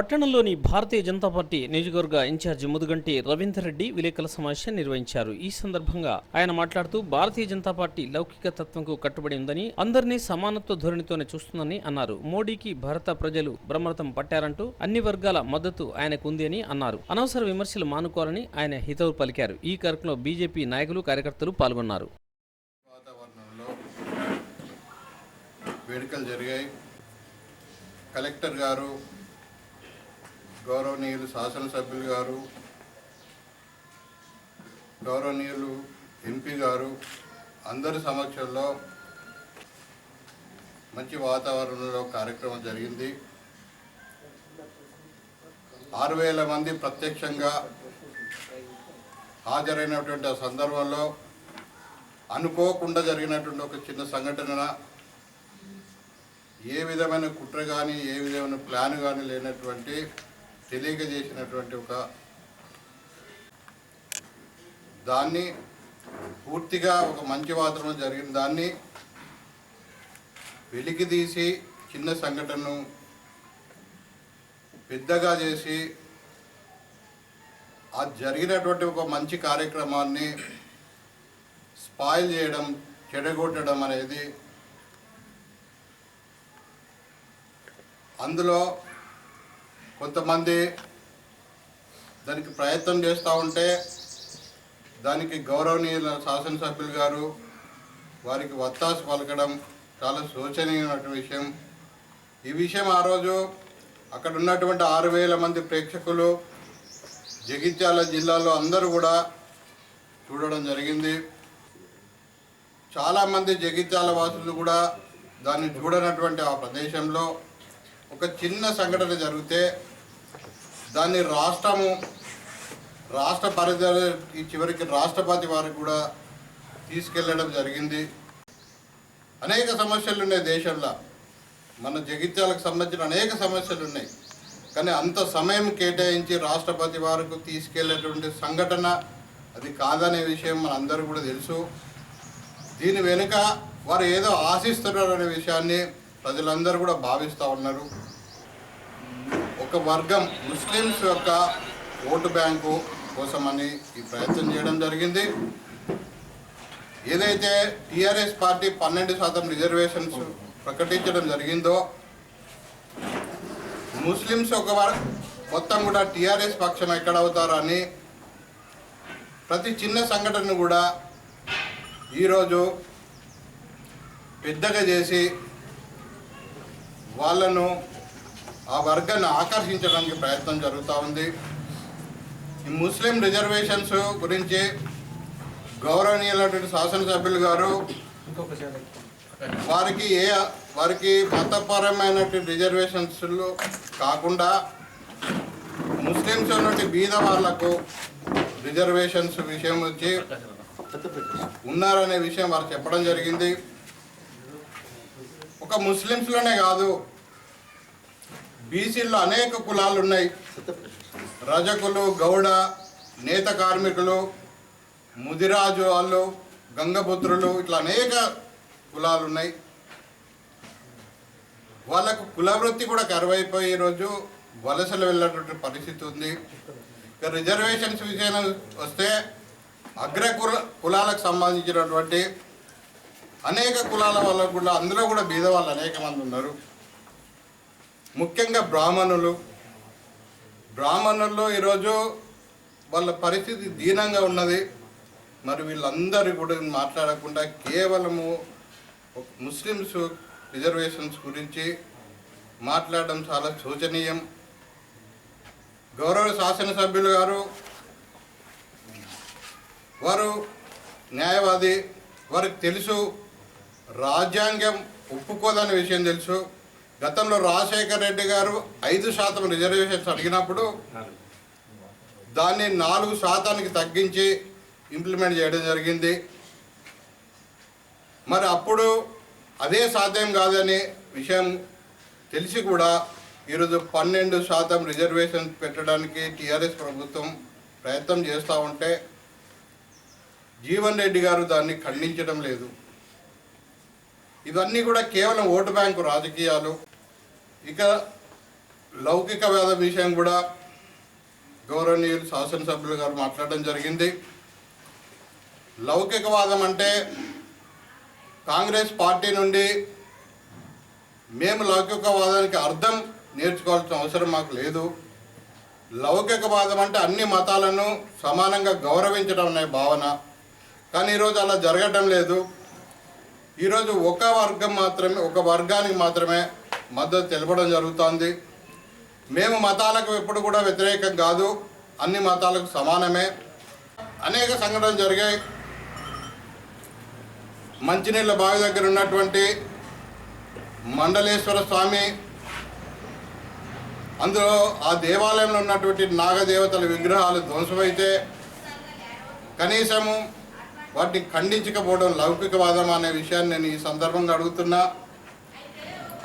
పట్టణంలోని భారతీయ జనతా పార్టీ నియోజకవర్గ ఇన్ఛార్జి ముదుగంటి రవీందర్ రెడ్డి విలేకరుల సమావేశం నిర్వహించారు. ఈ సందర్భంగా ఆయన మాట్లాడుతూ భారతీయ జనతా పార్టీ లౌకిక తత్వంకు కట్టుబడి ఉందని అందరినీ సమానత్వ ధోరణితోనే చూస్తుందని అన్నారు. మోడీకి భారత ప్రజలు బ్రహ్మరథం పట్టారంటూ అన్ని వర్గాల మద్దతు ఆయనకు ఉంది అని అన్నారు. అనవసర విమర్శలు మానుకోవాలని ఆయన హితవు పలికారు. ఈ కార్యక్రమంలో బీజేపీ నాయకులు కార్యకర్తలు పాల్గొన్నారు. వేడుకలు జరిగాయి. కలెక్టర్ గారు గౌరవనీయులు శాసనసభ్యులు గారు గౌరవనీయులు ఎంపీ గారు అందరి సమక్షంలో మంచి వాతావరణంలో కార్యక్రమం జరిగింది. ఆరు వేల మంది ప్రత్యక్షంగా హాజరైనటువంటి ఆ సందర్భంలో అనుకోకుండా జరిగినటువంటి ఒక చిన్న సంఘటన ఏ విధమైన కుట్ర కానీ ఏ విధమైన ప్లాన్ కానీ లేనటువంటి తెలియక చేసినటువంటి ఒక దాన్ని పూర్తిగా ఒక మంచి వాతావరణం జరిగిన దాన్ని వెలికి తీసి చిన్న సంఘటనను పెద్దగా చేసి ఆ జరిగినటువంటి ఒక మంచి కార్యక్రమాన్ని స్పాయిల్ చేయడం చెడగొట్టడం అనేది అందులో కొంతమంది దానికి ప్రయత్నం చేస్తూ ఉంటే దానికి గౌరవనీయుల శాసనసభ్యులు గారు వారికి వత్తాసు పలకడం చాలా శోచనీయమైనటువంటి విషయం. ఈ విషయం ఆ రోజు అక్కడ ఉన్నటువంటి ఆరు వేల మంది ప్రేక్షకులు జగిత్యాల జిల్లాలో అందరూ కూడా చూడడం జరిగింది. చాలామంది జగిత్యాల వాసులు కూడా దాన్ని చూడనటువంటి ఆ ప్రదేశంలో ఒక చిన్న సంఘటన జరిగితే దాన్ని రాష్ట్రము రాష్ట్ర పరిధి చివరికి రాష్ట్రపతి వారికి కూడా తీసుకెళ్ళడం జరిగింది. అనేక సమస్యలు ఉన్నాయి దేశంలో. మన జగిత్యాలకు సంబంధించిన అనేక సమస్యలు ఉన్నాయి. కానీ అంత సమయం కేటాయించి రాష్ట్రపతి వారికి తీసుకెళ్ళేటువంటి సంఘటన అది కాదనే విషయం మనందరూ కూడా తెలుసు. దీని వెనుక వారు ఏదో ఆశిస్తున్నారు అనే విషయాన్ని ప్రజలందరూ కూడా భావిస్తూ ఉన్నారు. ఒక వర్గం ముస్లిమ్స్ యొక్క ఓటు బ్యాంకు కోసమని ఈ ప్రయత్నం చేయడం జరిగింది. ఏదైతే టీఆర్ఎస్ పార్టీ పన్నెండు శాతం రిజర్వేషన్స్ ప్రకటించడం జరిగిందో ముస్లిమ్స్ ఒక మొత్తం కూడా టీఆర్ఎస్ పక్షం ఎక్కడ అవుతారని ప్రతి చిన్న సంఘటన కూడా ఈరోజు పెద్దగా చేసి వాళ్ళను ఆ వర్గాన్ని ఆకర్షించడానికి ప్రయత్నం జరుగుతూ ఉంది. ఈ ముస్లిం రిజర్వేషన్స్ గురించి గౌరవనీయులైనటువంటి శాసనసభ్యులు గారు వారికి ఏ వారికి మతపరమైనటువంటి రిజర్వేషన్స్ కాకుండా ముస్లిమ్స్ ఉన్నటువంటి బీద వాళ్ళకు రిజర్వేషన్స్ విషయం వచ్చి ఉన్నారనే విషయం వారు చెప్పడం జరిగింది. ఒక ముస్లిమ్స్లోనే కాదు బీసీల్లో అనేక కులాలు ఉన్నాయి రజకులు గౌడ నేత కార్మికులు ముదిరాజు వాళ్ళు గంగపుత్రులు ఇట్లా అనేక కులాలు ఉన్నాయి వాళ్ళకు కులవృత్తి కూడా కరువైపోయి ఈరోజు వలసలు వెళ్ళేటువంటి పరిస్థితి ఉంది. ఇక రిజర్వేషన్స్ విషయం వస్తే అగ్ర కుల కులాలకు సంబంధించినటువంటి అనేక కులాల వాళ్ళకు కూడా అందులో కూడా బీద వాళ్ళు అనేక మంది ఉన్నారు. ముఖ్యంగా బ్రాహ్మణులు. బ్రాహ్మణుల్లో ఈరోజు వాళ్ళ పరిస్థితి దీనంగా ఉన్నది. మరి వీళ్ళందరూ కూడా మాట్లాడకుండా కేవలము ముస్లిమ్స్ రిజర్వేషన్స్ గురించి మాట్లాడడం చాలా శోచనీయం. గౌరవ శాసనసభ్యులు గారు వారు న్యాయవాది వారికి తెలుసు రాజ్యాంగం ఒప్పుకోదనే విషయం తెలుసు. గతంలో రాజశేఖర రెడ్డి గారు ఐదు శాతం రిజర్వేషన్స్ అడిగినప్పుడు దాన్ని నాలుగు శాతానికి తగ్గించి ఇంప్లిమెంట్ చేయడం జరిగింది. మరి అప్పుడు అదే సాధ్యం కాదనే విషయం తెలిసి కూడా ఈరోజు పన్నెండు శాతం రిజర్వేషన్ పెట్టడానికి టీఆర్ఎస్ ప్రభుత్వం ప్రయత్నం చేస్తూ ఉంటే జీవన్ రెడ్డి గారు దాన్ని ఖండించడం లేదు. ఇవన్నీ కూడా కేవలం ఓటు బ్యాంకు రాజకీయాలు. ఇక లౌకికవాద విషయం కూడా గౌరవనీయులు శాసనసభ్యులు గారు మాట్లాడడం జరిగింది. లౌకికవాదం అంటే కాంగ్రెస్ పార్టీ నుండి మేము లౌకికవాదానికి అర్థం నేర్చుకోవాల్సిన అవసరం మాకు లేదు. లౌకికవాదం అంటే అన్ని మతాలను సమానంగా గౌరవించడం అనే భావన. కానీ ఈరోజు అలా జరగటం లేదు. ఈరోజు ఒక వర్గం మాత్రమే ఒక వర్గానికి మాత్రమే మద్దతు తెలపడం జరుగుతోంది. మేము మతాలకు ఎప్పుడు కూడా వ్యతిరేకం కాదు. అన్ని మతాలకు సమానమే. అనేక సంఘటనలు జరిగాయి. మంచినీళ్ళ బావి దగ్గర ఉన్నటువంటి మండలేశ్వర స్వామి అందులో ఆ దేవాలయంలో ఉన్నటువంటి నాగదేవతల విగ్రహాలు ధ్వంసమైతే కనీసము వాటిని ఖండించకపోవడం లౌకికవాదం అనే విషయాన్ని నేను ఈ సందర్భంగా అడుగుతున్నా.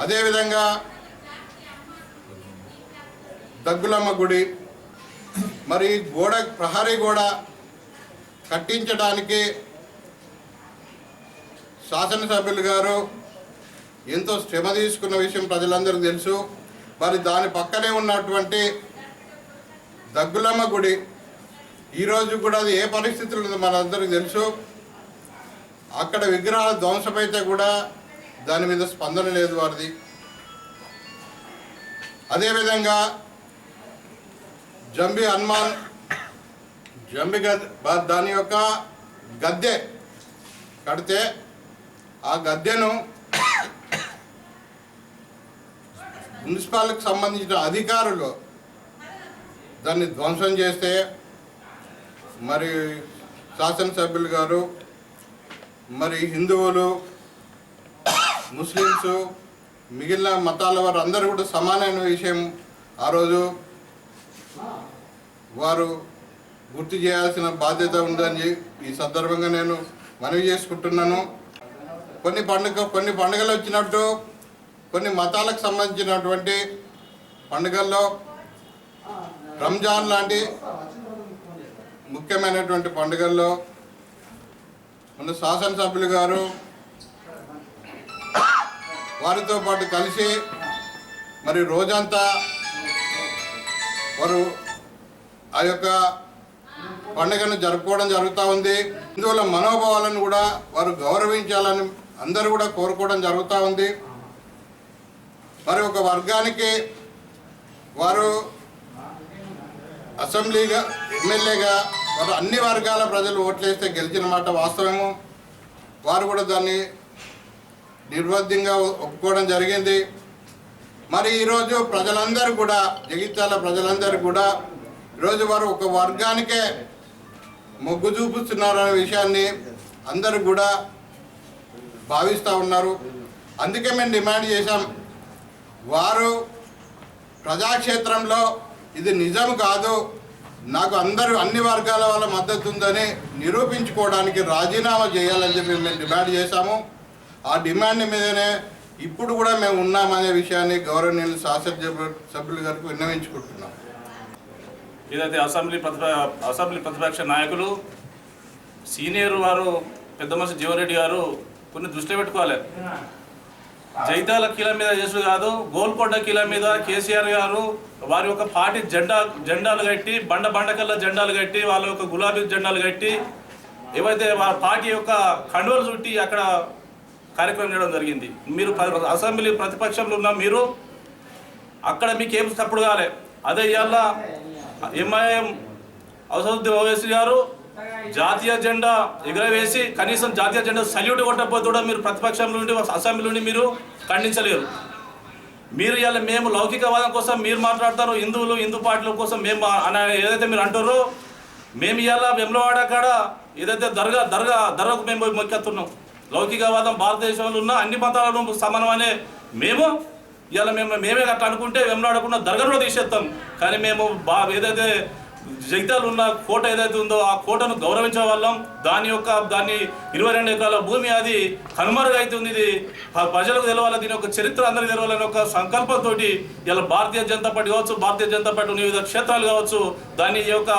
అదేవిధంగా దగ్గులమ్మ గుడి మరి గోడ ప్రహరీ గోడ కట్టించడానికి శాసనసభ్యులు గారు ఎంతో శ్రమ తీసుకున్న విషయం ప్రజలందరికీ తెలుసు. మరి దాని పక్కనే ఉన్నటువంటి దగ్గులమ్మ గుడి ఈరోజు కూడా అది ఏ పరిస్థితులు ఉందో మనందరికీ తెలుసు. అక్కడ విగ్రహాలు ధ్వంసమైతే కూడా దాని మీద స్పందన లేదు వారిది. అదేవిధంగా జంబి హనుమాన్ జంబి గద్ దాని యొక్క గద్దె కడితే ఆ గద్దెను మున్సిపాలిటీకి సంబంధించిన అధికారులు దాన్ని ధ్వంసం చేస్తే మరి శాసనసభ్యులు గారు మరి హిందువులు ముస్లిమ్స్ మిగిలిన మతాల వారు అందరూ కూడా సమానమైన విషయం ఆ రోజు వారు గుర్తు చేయాల్సిన బాధ్యత ఉందని ఈ సందర్భంగా నేను మనవి చేసుకుంటున్నాను. కొన్ని పండుగ కొన్ని పండుగలు వచ్చినట్టు కొన్ని మతాలకు సంబంధించినటువంటి పండుగల్లో రంజాన్ లాంటి ముఖ్యమైనటువంటి పండుగల్లో మన శాసనసభ్యులు గారు వారితో పాటు కలిసి మరి రోజంతా వారు ఆ యొక్క పండుగను జరుపుకోవడం జరుగుతూ ఉంది. హిందువుల మనోభావాలను కూడా వారు గౌరవించాలని అందరూ కూడా కోరుకోవడం జరుగుతూ ఉంది. మరి ఒక వర్గానికి వారు అసెంబ్లీగా ఎమ్మెల్యేగా వారు అన్ని వర్గాల ప్రజలు ఓట్లేస్తే గెలిచిన మాట వాస్తవము. వారు కూడా దాన్ని నిర్వధ్యంగా ఒప్పుకోవడం జరిగింది. మరి ఈరోజు ప్రజలందరూ కూడా జగిత్యాల ప్రజలందరూ కూడా ఈరోజు వారు ఒక వర్గానికే మొగ్గు చూపిస్తున్నారు అనే విషయాన్ని అందరూ కూడా భావిస్తూ ఉన్నారు. అందుకే మేము డిమాండ్ చేశాం వారు ప్రజాక్షేత్రంలో ఇది నిజం కాదు నాకు అందరూ అన్ని వర్గాల వాళ్ళ మద్దతు ఉందని నిరూపించుకోవడానికి రాజీనామా చేయాలని చెప్పి మేము డిమాండ్ చేశాము. ఆ డిమాండ్ మీదనే ఇప్పుడు కూడా మేము ఉన్నామనే విషయాన్ని గౌరవనీయులు శాసన సభ్యులు గారికి విన్నవించుకుంటున్నాం. ఏదైతే అసెంబ్లీ ప్రతిప అసెంబ్లీ ప్రతిపక్ష నాయకులు సీనియర్ వారు పెద్ద మనిషి జీవరెడ్డి గారు కొన్ని దృష్టిలో పెట్టుకోవాలి. జైతాల కీల మీద చేసుడు కాదు గోల్కొండ కీల మీద కేసీఆర్ గారు వారి యొక్క పార్టీ జెండా జెండాలు కట్టి బండ బండకల్ల జెండాలు కట్టి వాళ్ళ యొక్క గులాబీ జెండాలు కట్టి ఏవైతే వారి పార్టీ యొక్క కండువలు చుట్టి అక్కడ కార్యక్రమం చేయడం జరిగింది. మీరు అసెంబ్లీ ప్రతిపక్షంలో ఉన్న మీరు అక్కడ మీకు ఏం తప్పుడు కాలే. అదే ఇవాళ ఎంఐఎం అవసరుద్దీన్ ఓవైసీ గారు జాతీయ జెండా ఎగురవేసి కనీసం జాతీయ జెండా సల్యూట్ కొట్టకపోతే కూడా మీరు ప్రతిపక్షం నుండి అసెంబ్లీ నుండి మీరు ఖండించలేరు. మీరు ఇవాళ మేము లౌకికవాదం కోసం మీరు మాట్లాడతారు హిందువులు హిందూ పార్టీల కోసం మేము ఏదైతే మీరు అంటారో మేము ఇవాళ వెమ్లవాడ కాడ ఏదైతే దర్గా దర్గా దర్గాకు మేము పోయి మొక్కెత్తున్నాం. లౌకికవాదం భారతదేశంలో ఉన్న అన్ని మతాలను సమానం అనే మేము ఇలా మేము మేమే అట్లా అనుకుంటే వెమ్లాడకుండా దర్గాలో తీసేస్తాం కానీ మేము బా ఏదైతే జగితాలు ఉన్న కోట ఏదైతే ఉందో ఆ కోటను గౌరవించే వాళ్ళం. దాని యొక్క దాన్ని ఇరవై రెండు ఎకరాల భూమి అది కనుమరుగైతుంది ఇది ప్రజలకు తెలవాలి దీని యొక్క చరిత్ర అందరికీ తెలవాలని ఒక సంకల్పంతో ఇలా భారతీయ జనతా పార్టీ కావచ్చు భారతీయ జనతా పార్టీ వివిధ క్షేత్రాలు కావచ్చు దాని యొక్క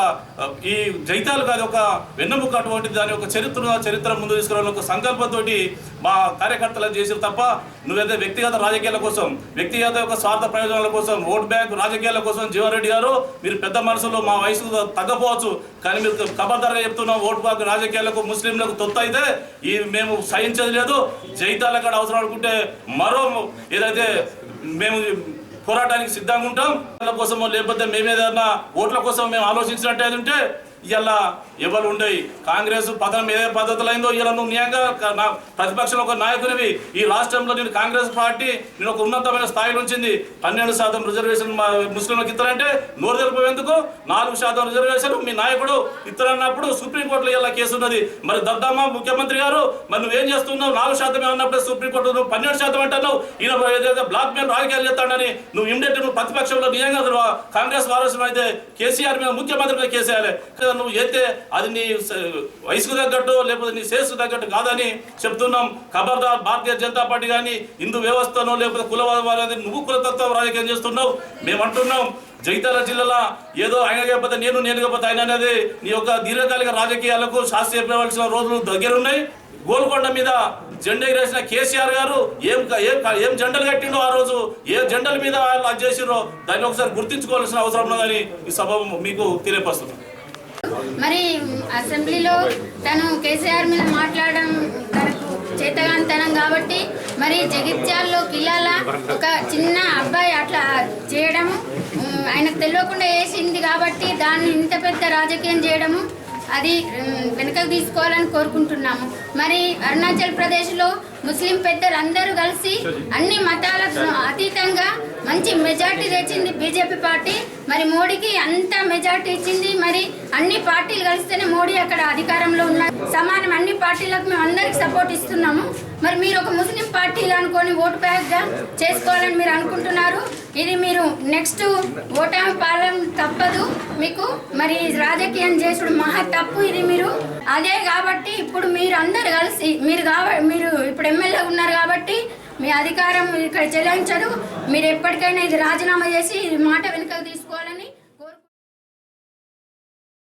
ఈ జైతాలు కాదు ఒక వెన్నెముక అటువంటి దాని యొక్క చరిత్ర చరిత్ర ముందు తీసుకురావాలని ఒక సంకల్పంతో మా కార్యకర్తలు చేసిన తప్ప నువ్వైతే వ్యక్తిగత రాజకీయాల కోసం వ్యక్తిగత యొక్క స్వార్థ ప్రయోజనాల కోసం ఓట్ బ్యాంక్ రాజకీయాల కోసం జీవన్ రెడ్డి గారు మీరు పెద్ద మనసులో మా వయసు తగ్గపోవచ్చు. కానీ మీరు కబద్దరగా చెప్తున్నాం ఓట్ బ్యాంక్ రాజకీయాలకు ముస్లింలకు తొత్తు అయితే ఈ మేము సహించేది లేదు. జైతాల కాడ అవసరం అనుకుంటే మరో ఏదైతే మేము పోరాటానికి సిద్ధంగా ఉంటాం వాళ్ళ కోసమో లేకపోతే మేమేదన్నా ఓట్ల కోసం మేము ఆలోచించినట్టు ఉంటే ఇలా ఎవరు ఉండేవి కాంగ్రెస్ పతనం ఏ పద్ధతులు అయిందో ఇలా నువ్వు నియంగా నా ప్రతిపక్షంలో ఒక నాయకునివి. ఈ రాష్ట్రంలో నేను కాంగ్రెస్ పార్టీ నేను ఒక ఉన్నతమైన స్థాయిలో ఉంచింది. పన్నెండు శాతం రిజర్వేషన్ ముస్లింలకు ఇస్తారంటే నోరు తెలిపేందుకు నాలుగు శాతం రిజర్వేషన్ మీ నాయకుడు ఇస్తారన్నప్పుడు సుప్రీంకోర్టులో ఇలా కేసు ఉన్నది. మరి దద్దమ్మ ముఖ్యమంత్రి గారు మరి నువ్వేం చేస్తున్నావు? నాలుగు శాతమే ఉన్నప్పుడే సుప్రీంకోర్టు నువ్వు పన్నెండు శాతం అంటున్నావు. ఈయన ఏదైతే బ్లాక్ మెయిల్ రాజకీయాలు చేస్తాడని నువ్వు ఇమ్మీడియట్ నువ్వు ప్రతిపక్షంలో నియంగా కాంగ్రెస్ వారసులు అయితే కేసీఆర్ మీద ముఖ్యమంత్రి మీద కేసీఆర్ నువ్వు చేస్తే అది నీ వయసుకు తగ్గట్టు లేకపోతే నీ శేషకు తగ్గట్టు కాదని చెప్తున్నాం. ఖబర్దార్ భారతీయ జనతా పార్టీ కానీ హిందూ వ్యవస్థను లేకపోతే కులవాది నువ్వు కులతత్వం రాజకీయం చేస్తున్నావు. మేము అంటున్నాం జగిత్యాల జిల్లాలో ఏదో ఆయన కాకపోతే నేను నేను కాకపోతే ఆయన అనేది నీ యొక్క దీర్ఘకాలిక రాజకీయాలకు శాస్త్రీయ చెప్పవలసిన రోజులు దగ్గరున్నాయి. గోల్కొండ మీద జెండా ఎగిరేసిన కేసీఆర్ గారు ఏం ఏం ఏం జెండలు కట్టిండో ఆ రోజు ఏ జెండల మీద వాళ్ళు అది చేసిరో దాన్ని ఒకసారి గుర్తించుకోవాల్సిన అవసరం ఉన్నదని ఈ సభ మీకు తెలియపరుస్తున్నాను మరి అసెంబ్లీలో తను కేసీఆర్ మీద మాట్లాడడం తనకు చేతగాంతనం కాబట్టి మరి జగిత్యాల్లో కిల్లాల ఒక చిన్న అబ్బాయి అట్లా చేయడము ఆయనకు తెలియకుండా వేసింది కాబట్టి దాన్ని ఇంత పెద్ద రాజకీయం చేయడము అది వెనుకకు తీసుకోవాలని కోరుకుంటున్నాము. మరి అరుణాచల్ ప్రదేశ్లో ముస్లిం పెద్దలు అందరూ కలిసి అన్ని మతాలకు అతీతంగా మంచి మెజార్టీ తెచ్చింది బీజేపీ పార్టీ. మరి మోడీకి అంత మెజార్టీ ఇచ్చింది. మరి అన్ని పార్టీలు కలిస్తేనే మోడీ అక్కడ అధికారంలో ఉన్నారు. సమానం అన్ని పార్టీలకు మేము అందరికి సపోర్ట్ ఇస్తున్నాము. మరి మీరు ఒక ముస్లిం పార్టీలు అనుకొని ఓటు బ్యాగ్గా చేసుకోవాలని మీరు అనుకుంటున్నారు? ఇది మీరు నెక్స్ట్ ఓటామి పాలన తప్పదు మీకు. మరి రాజకీయం చేసుడు మహా తప్పు ఇది మీరు. అదే కాబట్టి ఇప్పుడు మీరు అందరు కలిసి మీరు కావ మీరు ఇప్పుడు ఎమ్మెల్యే ఉన్నారు కాబట్టి మీ అధికారం ఇక్కడ చెల్లించదు మీరు ఎప్పటికైనా ఇది రాజీనామా చేసి ఇది మాట వెనుకకు తీసుకు